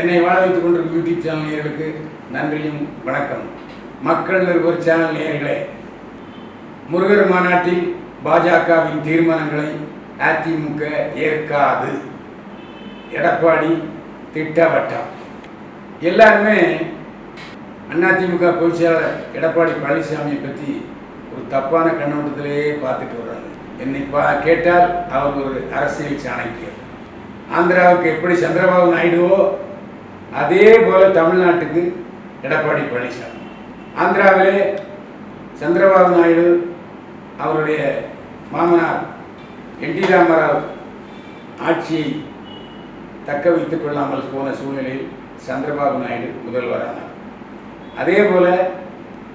என்னை வாழ வைத்துக் கொண்டிருக்கும் யூடியூப் சேனல் நேயர்களுக்கு நன்றியும் வணக்கம். மக்கள் நிருபர் சேனல் நேயர்களே முருகர் மாநாட்டில் பாஜகவின் தீர்மானங்களை அதிமுக ஏற்காது. எடப்பாடி திட்டவட்டம். எல்லாருமே அதிமுக பொதுச் செயலாளர் எடப்பாடி பழனிசாமியை பற்றி ஒரு தப்பான கண்ணோட்டத்திலேயே பார்த்துட்டு வர்றாங்க. என்னை பா கேட்டால் அவர் ஒரு அரசியல் சாணக்கியர். ஆந்திராவுக்கு எப்படி சந்திரபாபு நாயுடுவோ அதே போல தமிழ்நாட்டுக்கு எடப்பாடி பழனிசாமி. ஆந்திராவிலே சந்திரபாபு நாயுடு அவருடைய மாமனார் என் டி ராமராவ் ஆட்சியை தக்க வைத்துக் கொள்ளாமல் போன சூழ்நிலையில் சந்திரபாபு நாயுடு முதல்வரானார். அதே போல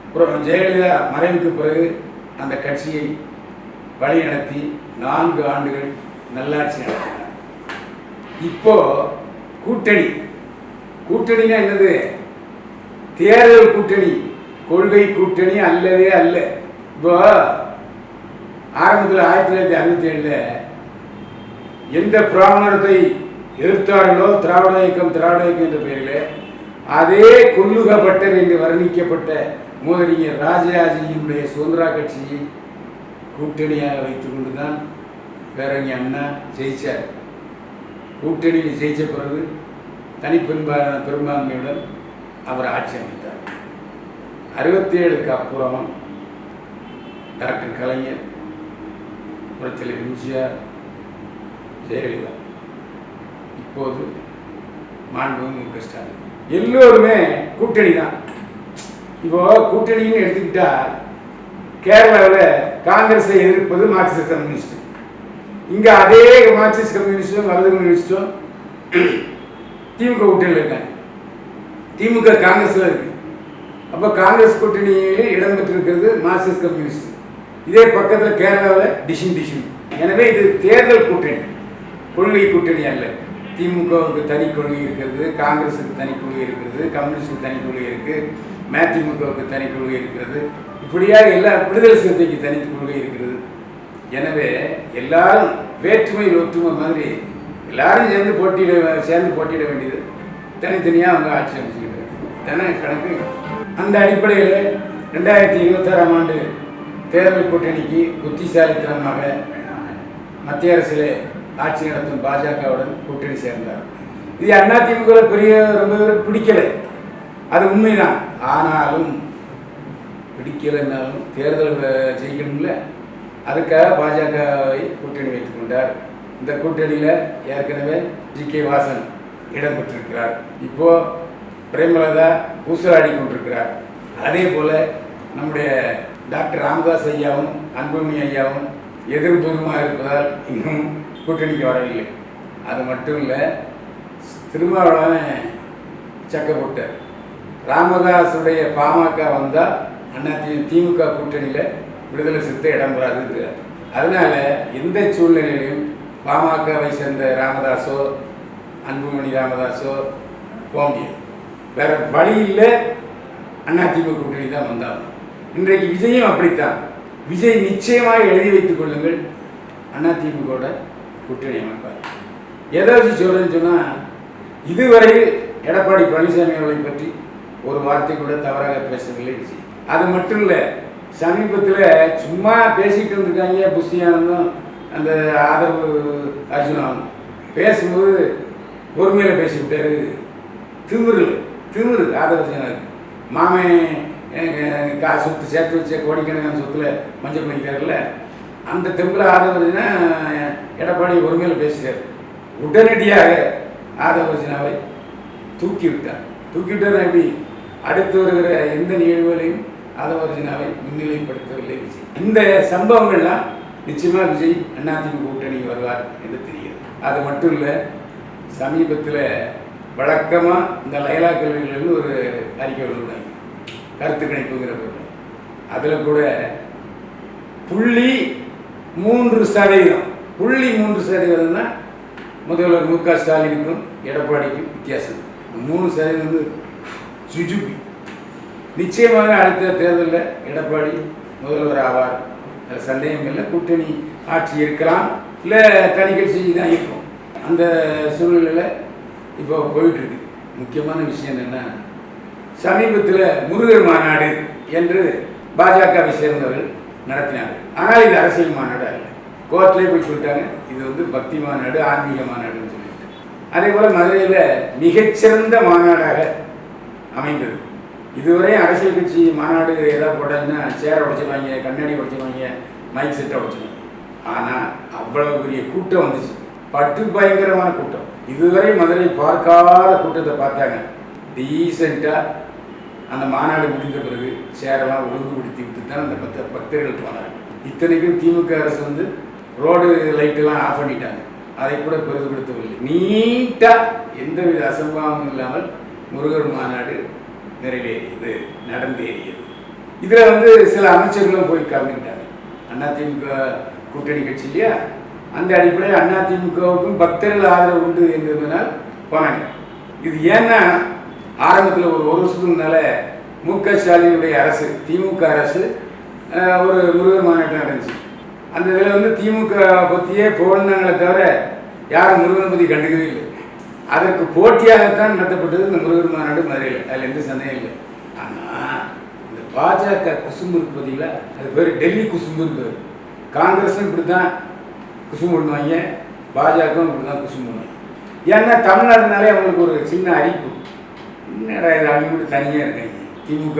அப்புறம் ஜெயலலிதா மறைவுக்கு பிறகு அந்த கட்சியை வழிநடத்தி நான்கு ஆண்டுகள் நல்லாட்சி நடத்தினார். இப்போ கூட்டணி கூட்டணினா என்னது? தேர்தல் கூட்டணி. கொள்கை கூட்டணி அல்லவே அல்ல. இப்போ ஆரம்பத்தில் ஆயிரத்தி தொள்ளாயிரத்தி அறுபத்தி ஏழில் எந்த பிராமணத்தை எதிர்த்தார்களோ திராவிட இயக்கம் திராவிட இயக்கம் என்ற பெயரில் அதே கொல்லுகப்பட்டர் என்று வர்ணிக்கப்பட்ட மோதலிங்க ராஜராஜியினுடைய சுதந்திரா கட்சியை கூட்டணியாக வைத்துக்கொண்டு தான் பேரறிஞர் அண்ணா ஜெயிச்சார். கூட்டணியில் ஜெயித்த பிறகு தனிப்பெரும்பா பெரும்பான்மையுடன் அவர் ஆட்சி அமைத்தார். அறுபத்தி ஏழுக்கு அப்புறம் டாக்டர் கலைஞர் புரட்சியில் எம்ஜிஆர் ஜெயலலிதா. இப்போது மாண்புமிகு மு ஸ்டாலின். எல்லோருமே கூட்டணி தான். இப்போ கூட்டணின்னு எடுத்துக்கிட்டா கேரளாவில் காங்கிரஸை எதிர்ப்பது மார்க்சிஸ்ட் கம்யூனிஸ்ட். இங்கே அதே மார்க்சிஸ்ட் கம்யூனிஸ்டும் வலது கம்யூனிஸ்டும் திமுக கூட்டணியில் இருக்காங்க திமுக காங்கிரஸில் இருக்கு. அப்போ காங்கிரஸ் கூட்டணியில் இடம் பெற்றிருக்கிறது மார்க்சிஸ்ட் கம்யூனிஸ்ட். இதே பக்கத்தில் கேரளாவில் டிஷின் டிஷின். எனவே இது தேர்தல் கூட்டணி. கொள்கை கூட்டணி அல்ல. திமுகவுக்கு தனி கொள்கை இருக்கிறது காங்கிரஸுக்கு தனி கொள்கை இருக்கிறது கம்யூனிஸ்டுக்கு தனி கொள்கை இருக்குது மதிமுகவுக்கு தனி கொள்கை இருக்கிறது. இப்படியாக எல்லா விடுதலை சிறுத்தைக்கு தனி கொள்கை இருக்கிறது. எனவே எல்லாரும் வேற்றுமையில் ஒற்றுமை மாதிரி எல்லாரும் சேர்ந்து போட்டியிட சேர்ந்து போட்டியிட வேண்டியது. தனித்தனியாக அவங்க ஆட்சி அமைச்சுக்கிட்டு தானே கணக்கு. அந்த அடிப்படையில் ரெண்டாயிரத்தி இருபத்தாறாம் ஆண்டு தேர்தல் கூட்டணிக்கு புத்திசாலித்தனமாக மத்திய அரசில் ஆட்சி நடத்தும் பாஜகவுடன் கூட்டணி சேர்ந்தார். இது அதிமுக பெரிய ரொம்ப பேருக்கு பிடிக்கலை. அது உண்மைதான். ஆனாலும் பிடிக்கலைன்னாலும் தேர்தல் ஜெயிக்கணும்ல. அதுக்காக பாஜகவை கூட்டணி வைத்துக் கொண்டார் இந்த கூட்டணியில் ஏற்கனவே ஜி கே வாசன் இடம் பெற்றிருக்கிறார் இப்போ பிரேமலதா ஊசலாடி கொண்டிருக்கிறார். அதே போல நம்முடைய டாக்டர் ராமதாஸ் ஐயாவும் அன்புமணி ஐயாவும் எதிர்பூர்வமாக இருப்பதால் இன்னும் கூட்டணிக்கு வரவில்லை. அது மட்டும் இல்லை திருமாவளவன் சக்க போட்டார். ராமதாஸுடைய பாமக வந்தால் அண்ணா திமுக கூட்டணியில் விடுதலை சிறுத்தை இடம் பெறாதுங்கிறார் அதனால எந்த சூழ்நிலையிலும் பாமகவை சேர்ந்த ராமதாஸோ அன்புமணி ராமதாஸோ போக முடியாது வேற வழியில் இல்லை. அதிமுக கூட்டணி தான் வந்தாங்க. இன்றைக்கு விஜயும் அப்படித்தான். விஜய் நிச்சயமாக எழுதி வைத்துக் கொள்ளுங்கள். அதிமுகவோட கூட்டணி அமைப்பார். எதை வச்சு சொல்கிறேன்னு சொன்னால் இதுவரையில் எடப்பாடி பழனிசாமி அவர்களை பற்றி ஒரு வார்த்தை கூட தவறாக பேசவில்லை விஜய். அது மட்டும் இல்லை சமீபத்தில் சும்மா பேசிட்டு இருந்திருக்காங்க புஷியானந்தும் அந்த ஆதரவு அர்ஜுனாவும் பேசும்போது பொறுமையில் பேசிவிட்டார். திமிரு திமிரு ஆதரவு அர்ஜுனாவுக்கு. மாமன் அஹ், காசு சொத்து சேர்த்து வச்ச கோடிக்கணக்கான சொத்துல மஞ்சள் பண்ணிக்கிறாருல்ல. அந்த தெம்பில் ஆதவர்ஜனா எடப்பாடி ஒருமையில் பேசுகிறார் உடனடியாக ஆதவர்ஜனாவை தூக்கி விட்டார். தூக்கி விட்டார் எப்படி? அடுத்து வருகிற எந்த நிகழ்வுகளையும் ஆதவர்ஜனாவை முன்னிலைப்படுத்தவில்லை. இந்த சம்பவங்கள்லாம் நிச்சயமாக விஜய் அதிமுக கூட்டணி வருவார் என்று தெரிகிறது. அது மட்டும் இல்லை சமீபத்தில் வழக்கமாக இந்த லைலா கல்வியிலிருந்து ஒரு அறிக்கை விழுந்தாங்க கருத்து கணிப்புங்கிற பொருள். அதில் கூட புள்ளி மூன்று சதவீதம் புள்ளி மூன்று சதவீதம்னா முதல்வர் மு க ஸ்டாலினுக்கும் எடப்பாடிக்கும் வித்தியாசம். இந்த மூணு சதவீதம் வந்து சுஜுபி. நிச்சயமாக அடுத்த தேர்தலில் எடப்பாடி முதல்வர் ஆவார். சந்தேகம் இல்லை. கூட்டணி ஆட்சி இருக்கலாம். இல்லை தனி கட்சி தான் இருக்கும். அந்த சூழ்நிலையில் இப்போ போயிட்டுருக்கு. முக்கியமான விஷயம் என்னென்னா சமீபத்தில் முருகர் மாநாடு என்று பாஜகவை சேர்ந்தவர்கள் நடத்தினார்கள். ஆனால் இது அரசியல் மாநாடு அல்ல கோர்ட்லேயே போய் சொல்லிட்டாங்க இது வந்து பக்தி மாநாடு ஆன்மீக மாநாடுன்னு சொல்லிட்டு. அதே போல் மதுரையில் மிகச்சிறந்த மாநாடாக அமைந்தது. இதுவரை அரசியல் கட்சி மாநாடு ஏதாவது போட்டாங்கன்னா சேரை உடைச்சிருவாங்க கண்ணாடி உடைச்சிருவாங்க மைக் செட்டை உடைச்சிருவாங்க. ஆனால் அவ்வளவு பெரிய கூட்டம் வந்துச்சு. பட்டு பயங்கரமான கூட்டம். இதுவரை மதுரை பார்க்காத கூட்டத்தை பார்த்தாங்க. டீசெண்டாக அந்த மாநாடு முடிந்த பிறகு சேரெல்லாம் ஒழுங்குபடுத்தி விட்டு தான் அந்த பக்த பக்தர்கள் போனாங்க இத்தனைக்கும் திமுக அரசு வந்து ரோடு லைட்டெல்லாம் ஆஃப் பண்ணிட்டாங்க. அதை கூட பெரிதுபடுத்தவில்லை நீட்டாக எந்தவித அசம்பாவமும் இல்லாமல் முருகர் மாநாடு நிறைவேறியது நடந்தேறியது. இதில் வந்து சில அமைச்சர்களும் போய் கலந்துக்கிட்டாங்க. அதிமுக கூட்டணி கட்சி இல்லையா? அந்த அடிப்படையில் அதிமுகவுக்கும் பக்தர்கள் ஆதரவு உண்டு என்பதனால் போனாங்க. இது ஏன்னா ஆரம்பத்தில் ஒரு ஒரு வருஷத்துக்கு முன்னால மு க ஸ்டாலினுடைய அரசு திமுக அரசு ஒரு முருகர் மாநாட்டம் நடந்துச்சு. அந்த இதில் வந்து திமுக பற்றியே புகழ்ந்தாங்களே தவிர யாரும் முருகனை பற்றி கண்டுக்கவே இல்லை. அதற்கு போட்டியாகத்தான் நடத்தப்பட்டது இந்த முருகர் மாநாடு மதுரையில். அதில் எந்த சந்தேகம் இல்லை. ஆனால் இந்த பாஜக குசும்பு இருக்கு பார்த்தீங்களா அது பேர் டெல்லி குசும்புன்னு பேர். காங்கிரஸும் இப்படி தான் குசும்பு பண்ணுவாங்க. பாஜகவும் இப்படி தான் குசும்பு பண்ணுவாங்க. ஏன்னா தமிழ்நாடுனாலே அவங்களுக்கு ஒரு சின்ன அரிப்பு. என்னடா இது அவங்க கூட தனியாக இருக்காங்க. திமுக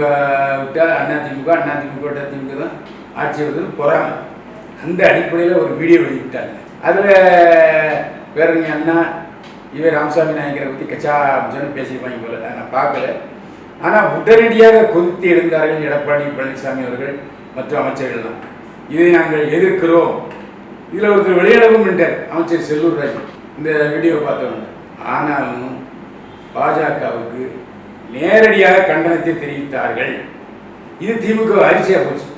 விட்டால் அண்ணா திமுக அண்ணா திமுக விட்டா திமுக தான் ஆட்சி வருதுன்னு போகிறாங்க அந்த அடிப்படையில் ஒரு வீடியோ வெளியிட்டாங்க. அதில் பேரறிஞர் அண்ணா இவர் ராமசாமி நாயக்கரை பற்றி கச்சா அப்படின்னு பேசியிருப்பாங்க போல நான் பார்க்கல. ஆனால் உடனடியாக கொதித்து எழுந்தார்கள் எடப்பாடி பழனிசாமி அவர்கள் மற்றும் அமைச்சர்கள்லாம் இதை நாங்கள் எதிர்க்கிறோம். இதில் ஒருத்தர் வெளியிடவும் என்றார் அமைச்சர் செல்லூர் ராஜ். இந்த வீடியோ பார்த்தவங்க. ஆனாலும் பாஜகவுக்கு நேரடியாக கண்டனத்தை தெரிவித்தார்கள். இது திமுக அரிசியாக போச்சு.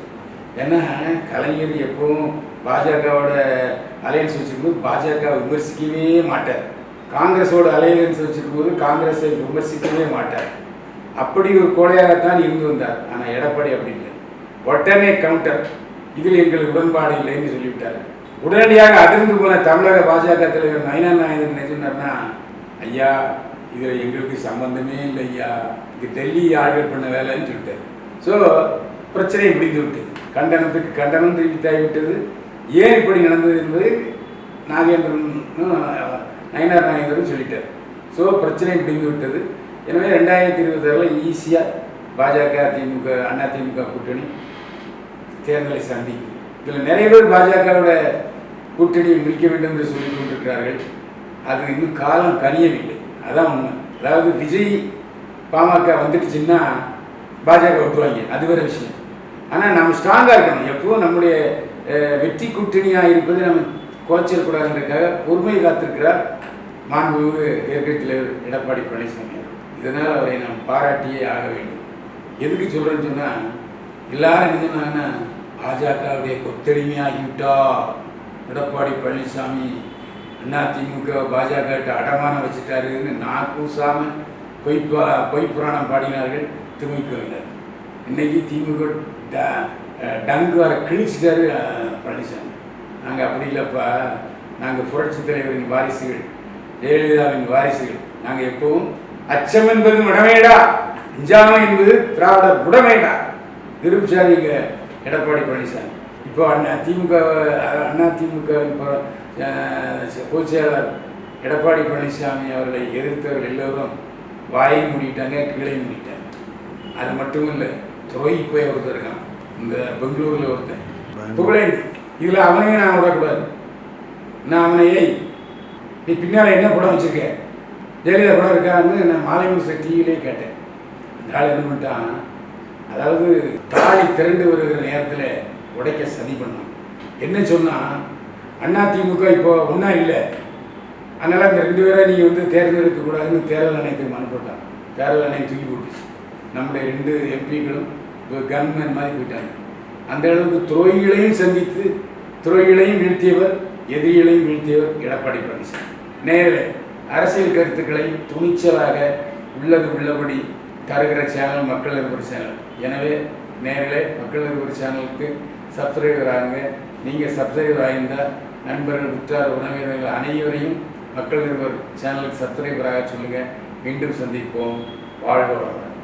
ஏன்னா கலைஞர் எப்பவும் பாஜகவோட அலையன்ஸ் வச்சிருக்கும்போது பாஜக விமர்சிக்கவே மாட்டார். காங்கிரஸோட அலையன்ஸ் வச்சிருக்கும்போது காங்கிரஸை விமர்சிக்கவே மாட்டார். அப்படி ஒரு கோடையாகத்தான் இருந்து வந்தார். ஆனால் எடப்பாடி அப்படி இல்லை. உடனே கவுண்டர் இதில் எங்களுக்கு உடன்பாடு இல்லைன்னு சொல்லிவிட்டார். உடனடியாக அதிர்ந்து போன தமிழக பாஜக தலைவர் நயனா நாயகன் என்ன சொன்னார்னா ஐயா இதில் எங்களுக்கு சம்பந்தமே இல்லை ஐயா. இது டெல்லி ஆர்டர் பண்ண வேலைன்னு சொல்லிட்டார். ஸோ பிரச்சனை முடிந்து விட்டது. கண்டனத்துக்கு கண்டனம் தெரிவித்தாகிவிட்டது ஏன் இப்படி நடந்தது என்பது நாகேந்திரன் நயனார் நாயகரும் சொல்லிட்டார். ஸோ பிரச்சனை முடிந்து விட்டது எனவே ரெண்டாயிரத்தி இருபத்தாறில் ஈஸியாக பாஜக திமுக அண்ணா திமுக கூட்டணி தேர்தலை சந்திக்கும். இதில் நிறைய பேர் பாஜகவோட கூட்டணியை முடிக்க வேண்டும் என்று சொல்லிக் கொண்டிருக்கிறார்கள். அது இன்னும் காலம் கனியவில்லை. அதான் உண்மை. அதாவது விஜய் பாமக வந்துடுச்சுன்னா பாஜக விட்டுவாங்க அது வேறு விஷயம். ஆனால் நம்ம ஸ்ட்ராங்காக இருக்கணும். எப்போவும் நம்முடைய வெற்றி கூட்டணியாக இருப்பது நம்ம கோச்சிடக்கூடாதுன்றக்காக பொறுமை காத்திருக்கிறார் மாண்புமிகு இயற்கை தலைவர் எடப்பாடி பழனிசாமி இதனால் அவரை நாம் பாராட்டியே ஆக வேண்டும். எதுக்கு சொல்கிறேன்னு சொன்னால் எல்லாரும் என்ன சொன்னாங்கன்னா பாஜகவுடைய கொத்தடிமையாகிவிட்டா எடப்பாடி பழனிசாமி அண்ணா திமுக பாஜக அடமானம் வச்சுட்டாருன்னு நான் கூசாமல் பொய் பா- பொய் புராணம் பாடினார்கள் திமுகவினர் இன்னைக்கு திமுக ட- டங்கு வர கிழிச்சிட்டாரு பழனிசாமி. நாங்கள் அப்படி இல்லைப்பா. நாங்கள் புரட்சி தலைவரின் வாரிசுகள் ஜெயலலிதாவின் வாரிசுகள். நாங்கள் எப்பவும் அச்சம் என்பது மடமேடா. அஞ்சாமை என்பது திராவிடர் உடமைடா. நிரூபிச்சாரிங்க எடப்பாடி பழனிசாமி. இப்போ அண்ணா திமுக அண்ணா திமுக இப்போ பொதுச் செயலாளர் எடப்பாடி பழனிசாமி அவர்களை எதிர்த்தவர்கள் எல்லோரும் வாயை மூடிட்டாங்க கீழே மூடிட்டாங்க. அது மட்டும் இல்லை துறை போய் ஒருத்தர் இருக்கான். இந்த பெங்களூரில் ஒருத்தன். புகழேன் இதில் அவனையும் நான் விடக்கூடாது. நான் அவனை ஏய் நீ பின்னால் என்ன படம் வச்சிருக்க? ஜெயலலிதா படம் இருக்கான்னு நான் மாலைமுச டிவிலே கேட்டேன். இந்த ஆள் என்ன பண்ணிட்டான்? அதாவது தாலி திரண்டு வருகிற நேரத்தில் உடைக்க சதி பண்ணான். என்ன சொன்னால் அண்ணா திமுக இப்போ ஒன்றா இல்லை. அதனால் இந்த ரெண்டு பேரை நீங்கள் வந்து தேர்ந்தெடுக்கக்கூடாதுன்னு தேர்தல் ஆணையத்துக்கு போட்டான் தேர்தல் ஆணையம் தூக்கி போட்டுச்சு. நம்முடைய ரெண்டு எம்பிக்களும் இப்போ கன்மேன் மாதிரி போயிட்டாங்க. அந்த அளவுக்கு துரோகிகளையும் சந்தித்து துறையிலையும் வீழ்த்தியவர் எதிரிகளையும் வீழ்த்தியவர் எடப்பாடி பழனிசாமி. நேரில் அரசியல் கருத்துக்களை துணிச்சலாக உள்ளது உள்ளபடி தருகிற சேனல் மக்கள் நிருபர் சேனல். எனவே நேரில் மக்கள் நிருபர் சேனலுக்கு சப்ஸ்கிரைபர் ஆகுங்க. நீங்கள் சப்ஸ்கிரைபர் ஆகியிருந்தால் நண்பர்கள் உற்றார் உறவினர்கள் அனைவரையும் மக்கள் நிருபர் சேனலுக்கு சப்ஸ்கிரைபர் ஆக சொல்லுங்கள் மீண்டும் சந்திப்போம். வாழ்க